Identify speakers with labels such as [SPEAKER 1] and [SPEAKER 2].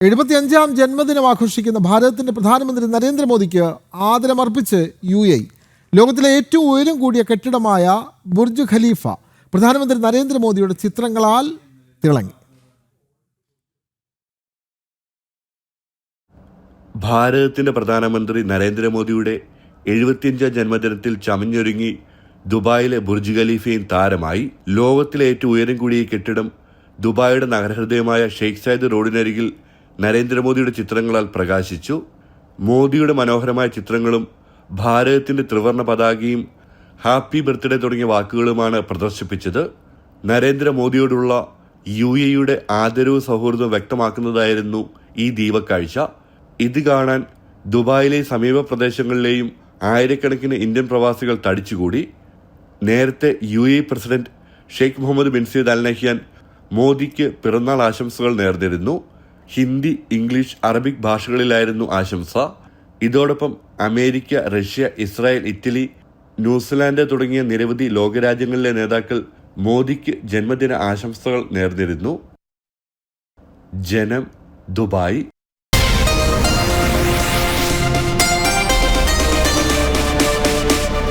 [SPEAKER 1] എഴുപത്തിയഞ്ചാം ജന്മദിനം ആഘോഷിക്കുന്ന ഭാരതത്തിന്റെ പ്രധാനമന്ത്രി നരേന്ദ്രമോദിക്ക് ആദരമർപ്പിച്ച് യു എ. ലോകത്തിലെ ഏറ്റവും ഉയരം കൂടിയ കെട്ടിടമായ ബുർജ് ഖലീഫ പ്രധാനമന്ത്രി നരേന്ദ്രമോദിയുടെ ചിത്രങ്ങളാൽ തിളങ്ങി.
[SPEAKER 2] ഭാരതത്തിന്റെ പ്രധാനമന്ത്രി നരേന്ദ്രമോദിയുടെ എഴുപത്തിയഞ്ചാം ജന്മദിനത്തിൽ ചമഞ്ഞൊരുങ്ങി ദുബായിലെ ബുർജ് ഖലീഫയും താരമായി ലോകത്തിലെ ഏറ്റവും ഉയരം കൂടിയ കെട്ടിടം ദുബായിയുടെ നഗരഹൃദയമായ ഷെയ്ഖ് സൈദ് റോഡിനരികിൽ നരേന്ദ്രമോദിയുടെ ചിത്രങ്ങളാൽ പ്രകാശിച്ചു. മോദിയുടെ മനോഹരമായ ചിത്രങ്ങളും ഭാരതത്തിന്റെ ത്രിവർണ പതാകയും ഹാപ്പി ബർത്ത്ഡേ തുടങ്ങിയ വാക്കുകളുമാണ് പ്രദർശിപ്പിച്ചത്. നരേന്ദ്രമോദിയോടുള്ള യു എയുടെ ആദരവ് സൗഹൃദം വ്യക്തമാക്കുന്നതായിരുന്നു ഈ ദീപക്കാഴ്ച. ഇത് കാണാൻ ദുബായിലെ സമീപ പ്രദേശങ്ങളിലെയും ആയിരക്കണക്കിന് ഇന്ത്യൻ പ്രവാസികൾ തടിച്ചുകൂടി. നേരത്തെ U A president Sheikh Mohammed bin Zayed Al Nahyan മോദിക്ക് പിറന്നാൾ ആശംസകൾ നേർന്നിരുന്നു. ഹിന്ദി ഇംഗ്ലീഷ് അറബിക് ഭാഷകളിലായിരുന്നു ആശംസ. ഇതോടൊപ്പം America Russia Israel Italy New Zealand തുടങ്ങിയ നിരവധി ലോകരാജ്യങ്ങളിലെ നേതാക്കൾ മോദിക്ക് ജന്മദിന ആശംസകൾ നേർന്നിരുന്നു. ജനം ദുബായ്.